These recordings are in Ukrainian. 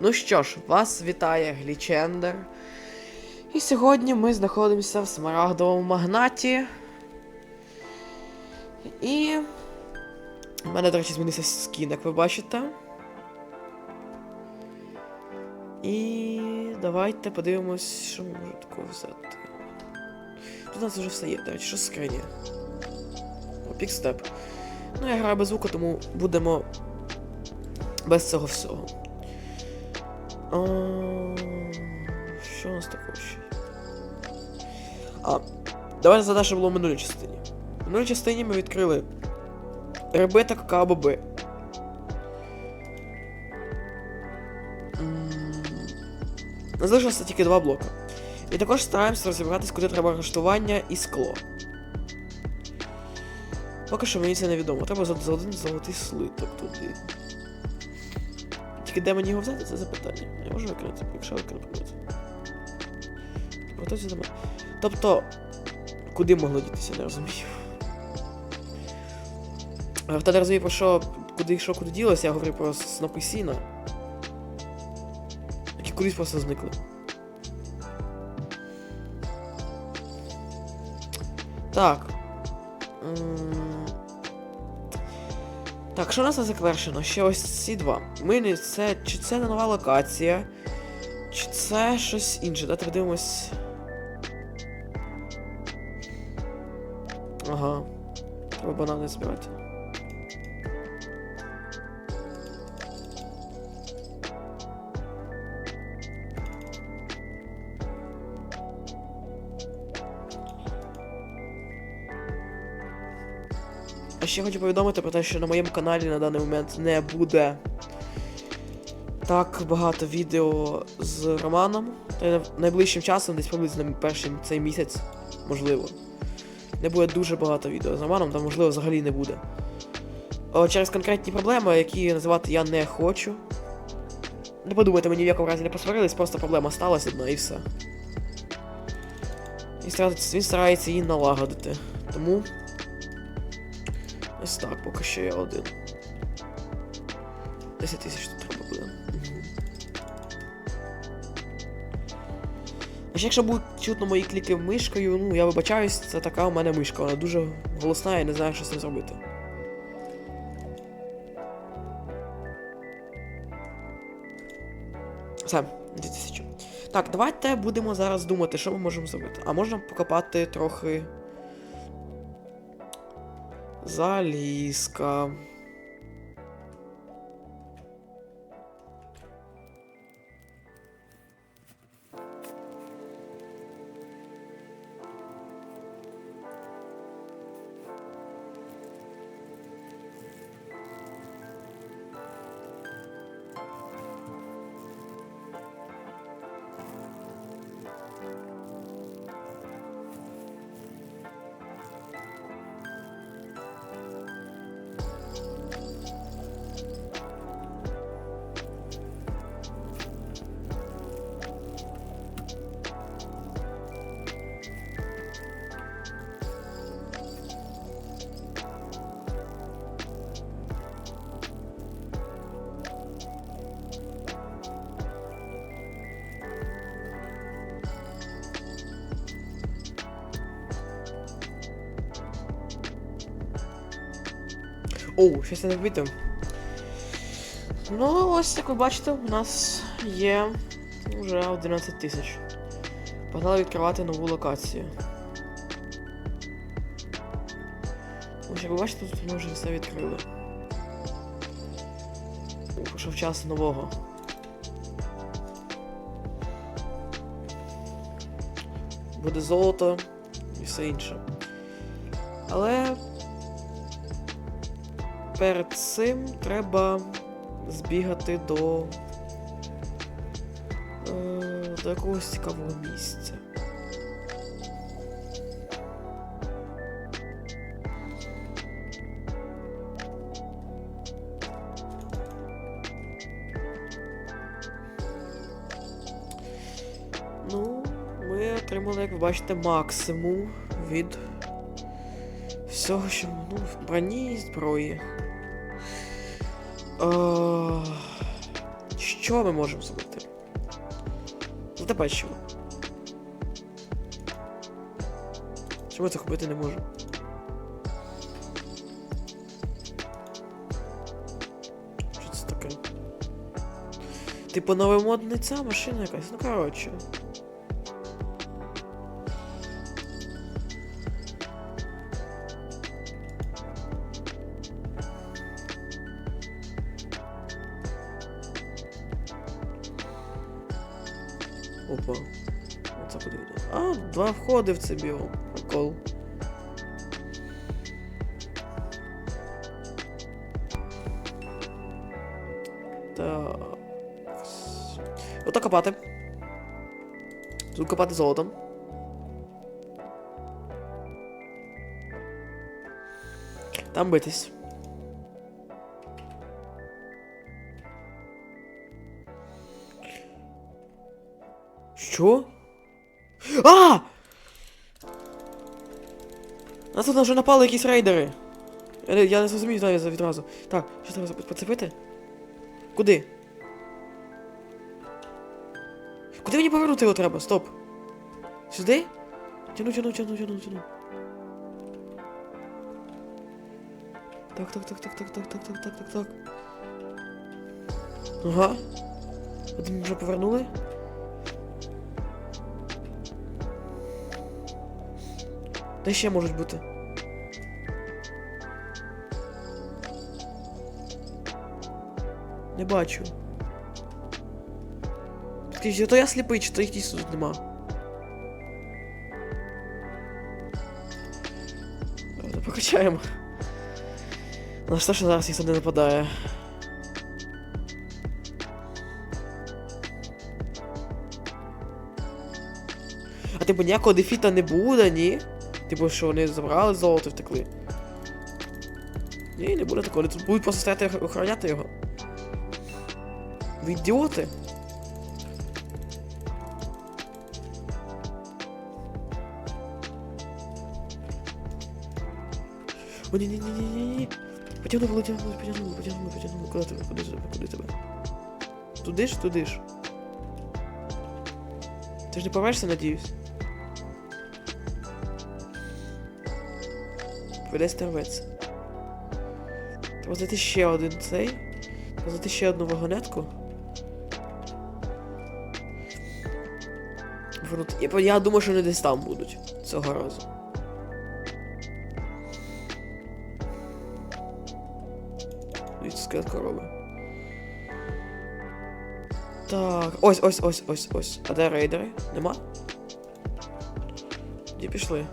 Ну що ж, вас вітає Глічендер. І сьогодні ми знаходимося в смарагдовому магнаті. І. У мене, до речі, змінився скін, як ви бачите. І давайте подивимось, що ми можемо такого взяти. Тут у нас вже все є, до речі, що скрині? О, пікстеп. Ну, я граю без звуку, тому будемо без цього всього. А, що у нас такого ще? А, давайте згадаємо, що було в минулій частині. В минулій частині ми відкрили риби та какао-боби. Залишилося тільки два блоки. І також стараємося розібратись, куди треба арештування і скло. Поки що мені це невідомо. Треба за один золотий слиток туди. Тільки де мені його взяти, це запитання. Я можу виконати, якщо виконати. Готовці до мене. Тобто, куди могло дітися, не розумію. Хто не розуміє, про що, куди йшло, куди ділося, я говорю про снопи сіна. Які кудись просто зникли. Так. М, Так, що у нас завершено? Ще ось ці два. Ми не це. Чи це не нова локація? Чи це щось інше? Давайте подивимось. Ага. Треба банани збирати. А ще хочу повідомити про те, що на моєму каналі на даний момент не буде так багато відео з Романом. Та найближчим часом, десь приблизно перший цей місяць, можливо. Не буде дуже багато відео з Романом, там можливо взагалі не буде. О, через конкретні проблеми, які називати я не хочу. Не подумайте, мені в якому разі не посварились, просто проблема сталася одна і все. І він старається її налагодити. Тому. Ось так, поки що я один. 10 тисяч тут треба буде. А ще якщо будуть чутно мої кліки мишкою, ну я вибачаюсь, це така у мене мишка, вона дуже голосна і не знаю, що з цим зробити. Все, 2000. Так, давайте будемо зараз думати, що ми можемо зробити. А можна покопати трохи. Залізка. Оу, щось не вбито. Ну, ось, як ви бачите, у нас є вже 11 тисяч. Погнали відкривати нову локацію. Ось, як ви бачите, тут ми вже все відкрили. Пішов час нового. Буде золото і все інше. Але перед цим треба збігати до. Е, до якогось цікавого місця. Ну, ми отримали, як ви бачите, максимум від всього, що ну, в броні і зброї. Е, Що ми можемо зробити? Зате печиво. Що ми це купити не можемо? Що це таке? Типу новомодна ця машина якась, ну коротше. Йде? А, два входи в це біом. Прикол. Так. Ото копати. Тут копати золотом. Там битись. Що? А! Нас тут вже напали якісь рейдери. Я, не- зрозумів знаю відразу. Так, що треба? Поцепити? Куди? Куди мені повернути його треба? Стоп. Сюди? Тяну, тяну, тяну, тяну, тяну. Так, так, так, так, так, так, так, так, так, так, так. Ага. Один вже повернули. Де ще можуть бути? Не бачу. Скажіть, то я сліпий, чи то їх дійсно тут нема. Давайте Покачаємо. На що ж зараз ніхто не нападає. А типу ніякого дефіта не буде, ні? Типу, що вони забрали золото і втекли. Ні, не буде такого. Вони тут будуть просто стояти охороняти його. Ви ідіоти. О, ні, ні, ні, ні, ні, ні. Потягнули, потягнули, потягнули, потягнули, потягнули. Куди тебе? Куди тебе? Куди тебе? Туди ж, туди ж. Ти ж не помешся, надіюсь. Веде стервець. Треба знайти ще один цей. Треба знайти ще одну вагонетку. Я, думаю, що вони десь там будуть цього разу. Скелет корови. Так, ось, ось, ось, ось, ось. А де рейдери? Нема? Де пішли?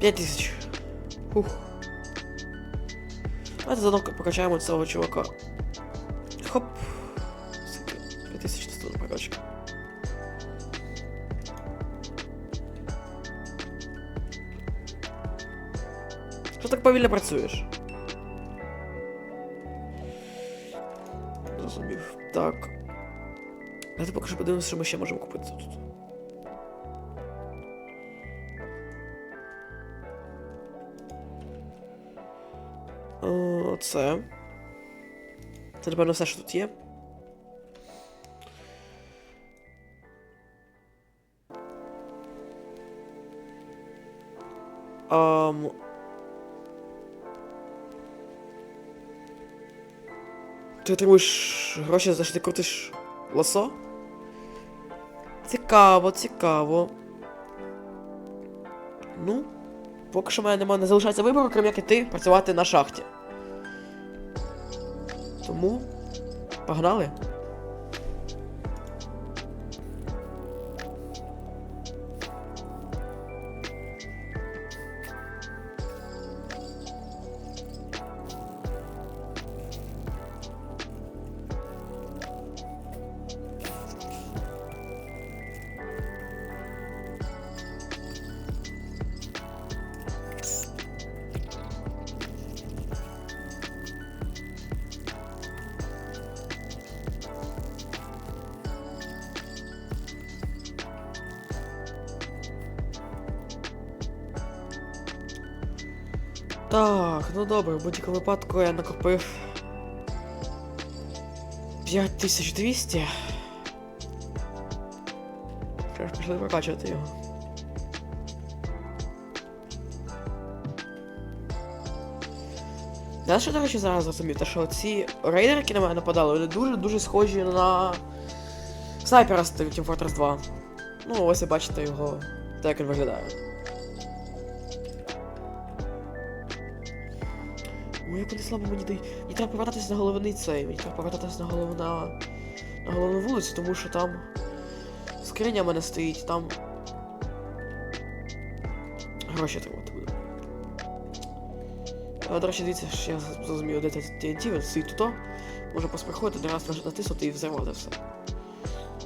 П'ять тисяч. Фух. Давайте заодно прокачаємо цього чувака. Хоп. Скільки? П'ять тисяч на сторону прокачки. Що так повільно працюєш? Зрозумів. Так. Давайте поки що подивимося, що ми ще можемо купити тут. Це. Це, напевно, все, що тут є. Ам... Ти отримуєш гроші за що ти крутиш лосо? Цікаво, цікаво. Ну, поки що в мене немає, не залишається вибору, крім як іти працювати на шахті. Тому погнали. Так, ну добре, в будь-якому випадку я накопив 5200. Що ж, пішли прокачувати його. Знаєш, що, до речі, зараз зрозумів? Те, що ці рейдери, які на мене нападали, вони дуже-дуже схожі на снайпера з Team Fortress 2. Ну, ось ви бачите його, так він виглядає. Ой, як вони слабо мені дають. Мені треба повертатись на головний цей. Мені треба повертатись на головна. на головну вулицю, тому що там. Скриня в мене стоїть, там. Гроші тримати буду. А, до речі, дивіться, що я зрозумів, де TNT, він стоїть тут. Може просто приходити, один раз наж- натиснути і взривати все.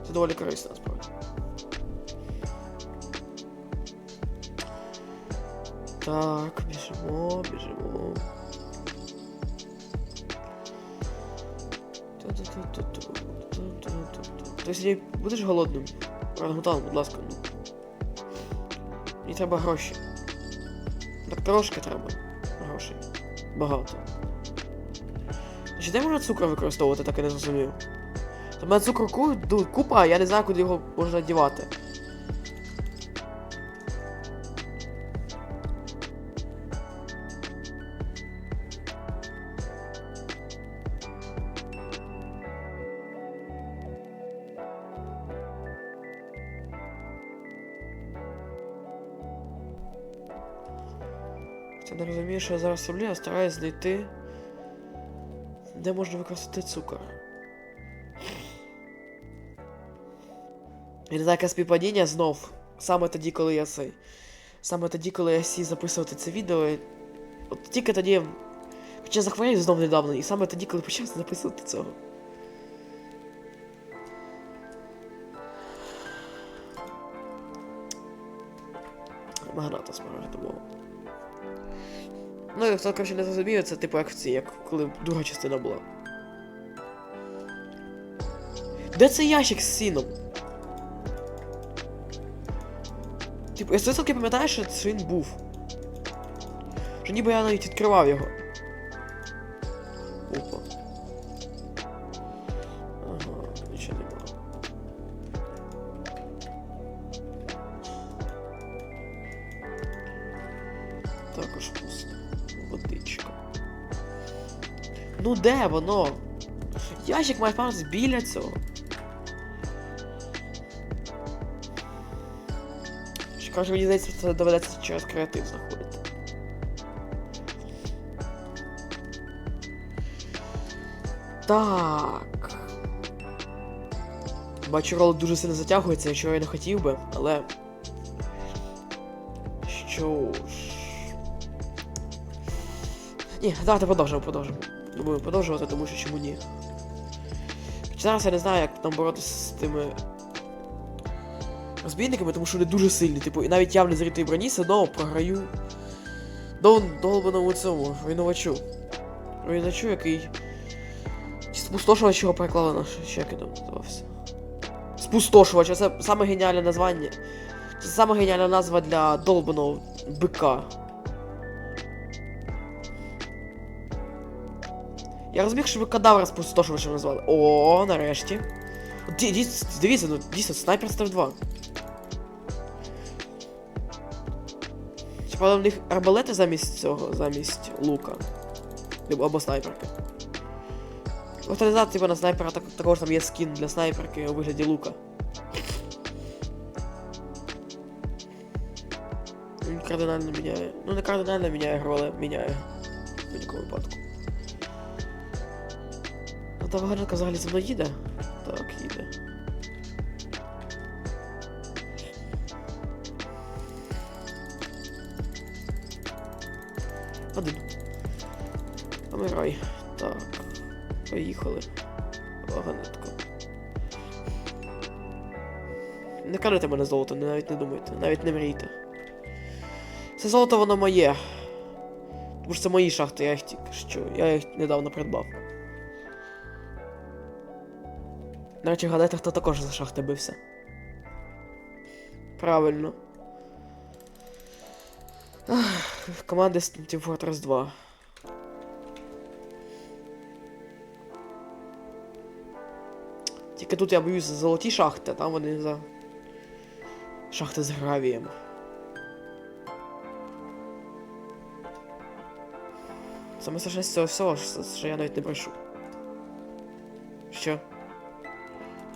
Це доволі корисно, насправді. Так, біжимо, біжимо. Ти сьогодні будеш голодним? Рангутан, будь ласка. Мені треба гроші. Так трошки треба. Грошей. Багато. Чи де можна цукор використовувати, так я не зрозумів. Та мене цукру купа, а я не знаю, куди його можна дівати. Ти не розумієш, що я зараз роблю, я стараюсь знайти, де можна використати цукор. Я не яке співпадіння знов. Саме тоді, коли я цей. Саме тоді, коли я сів записувати це відео. і- От тільки тоді. Хоча захворів знов недавно, і саме тоді, коли почав записувати цього. Магната справді тому. Ну, і хто краще не зрозуміє, це типу як ці, як коли друга частина була. Де цей ящик з сіном? Типу, я все-таки пам'ятаю, що він був. Що ніби я навіть відкривав його. Ну де воно? Ящик має біля цього. Каже, мені здається, це доведеться через креатив заходити. Так. Бачу, ролик дуже сильно затягується, якщо я не хотів би, але. Що ж. Ні, давайте продовжимо, продовжимо. Думаю, продовжувати, тому що чому ні. Зараз я не знаю, як нам боротися з тими розбійниками, тому що вони дуже сильні. Типу, і навіть я в броні все одно програю долбаному цьому руйнувачу. Руйнувачу, який. Спустошувач його переклали на ще там називався. Спустошувач, це саме геніальне названня. Це саме геніальна назва для долбаного бика. Я розумію, що ви кадавра спустошувачем назвали. О, нарешті. От ді- дійс- Дивіться, ну дійсно, снайпер став 2. Чи правда в них арбалети замість цього, замість лука. Або- снайперки. Просто не типу на снайпера так, також там є скін для снайперки у вигляді лука. Кардинально міняє. Ну не кардинально міняє гру, але міняє. В будь-якому випадку. Та вагонетка взагалі зі їде? Так, їде. Один. Помирай. Так. Поїхали. Вагонетка. Не карайте мене золото, навіть не думайте, навіть не мрійте. Це золото воно моє. Тому що це мої шахти, я їх тільки що. Я їх недавно придбав. До речі, гадайте, хто також за шахти бився. Правильно. Ах, Команди з Team Fortress 2. Тільки тут я боюсь за золоті шахти, там вони за. Шахти з гравієм. Саме страшне з цього всього, що, я навіть не брешу. Що?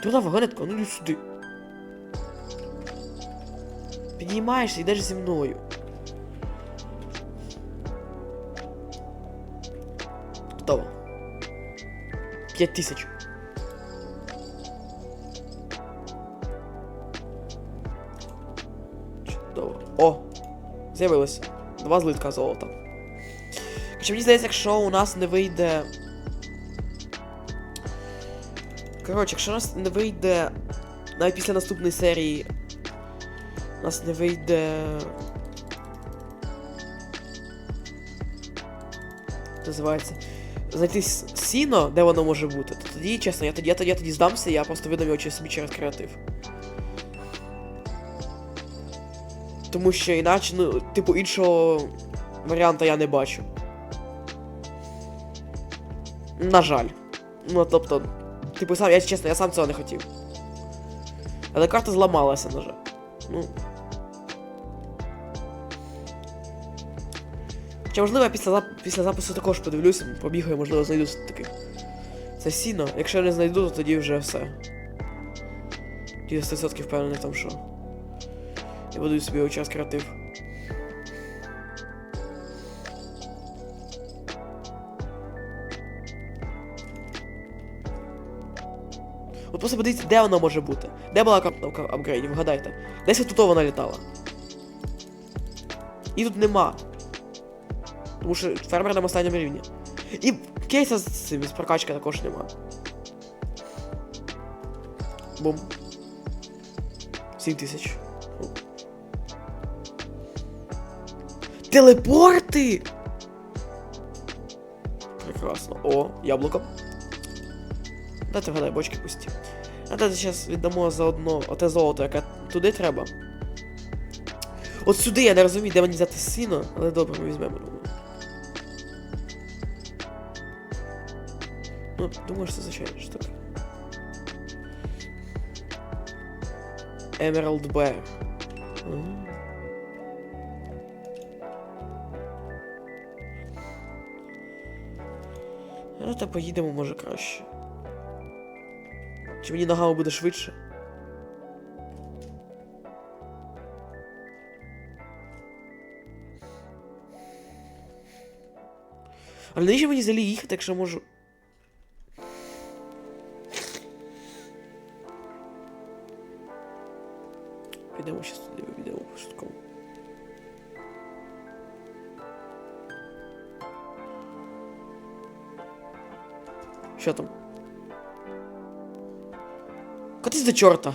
Туди вагонетка, ну йди сюди. Піднімаєшся, йдеш зі мною. Готово. П'ять тисяч. О! З'явилось. Два злитка золота. Чи мені здається, якщо у нас не вийде. Коротше, якщо нас не вийде. Навіть після наступної серії. У нас не вийде. Називається. Знайти сіно, де воно може бути, то тоді, чесно, я тоді, я тоді, я тоді здамся, я просто видам його через собі через креатив. Тому що іначе, ну, типу, іншого варіанта я не бачу. На жаль. Ну, тобто, типу, сам, я чесно, я сам цього не хотів. Але карта зламалася, на жаль. Ну. Хоча, можливо, я після, зап... після запису також подивлюся, побігаю, можливо, знайду таки. Це сіно. Якщо я не знайду, то тоді вже все. Я 100% впевнений в тому, що. Я буду собі час креатив. От просто подивіться, де вона може бути. Де була кнопка апгрейдів, вгадайте. Десь тут вона літала. І тут нема. Тому що фермер на останньому рівні. І кейса з цим з прокачки також нема. Бум. 7 тисяч. Телепорти! Прекрасно. О, яблуко. Дайте вгадай, бочки пусті. А дайте зараз віддамо заодно оте золото, яке туди треба. От сюди я не розумію, де мені взяти сіно, але добре, ми візьмемо. Ну, думаю, що це звичайно штука. Emerald Bear. Ну, та поїдемо, може, краще. Чи мені ногами буде швидше? Але навіщо мені взагалі їхати, якщо можу. Катись до чорта.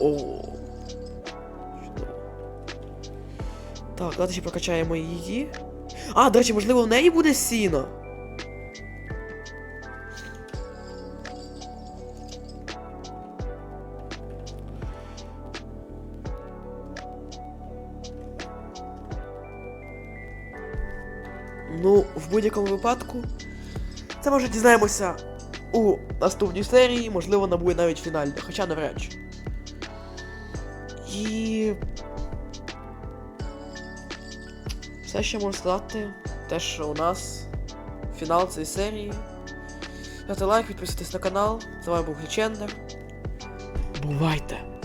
О. Так, давайте ще прокачаємо її. А, до речі, можливо, в неї буде сіно. Ну, в будь-якому випадку. Це може дізнаємося у наступній серії, можливо, вона буде навіть фінальна, хоча навряд чи. І. Все, що можу сказати, те, що у нас фінал цієї серії. Ставте лайк, підписуйтесь на канал. З вами був Глічендер. Бувайте!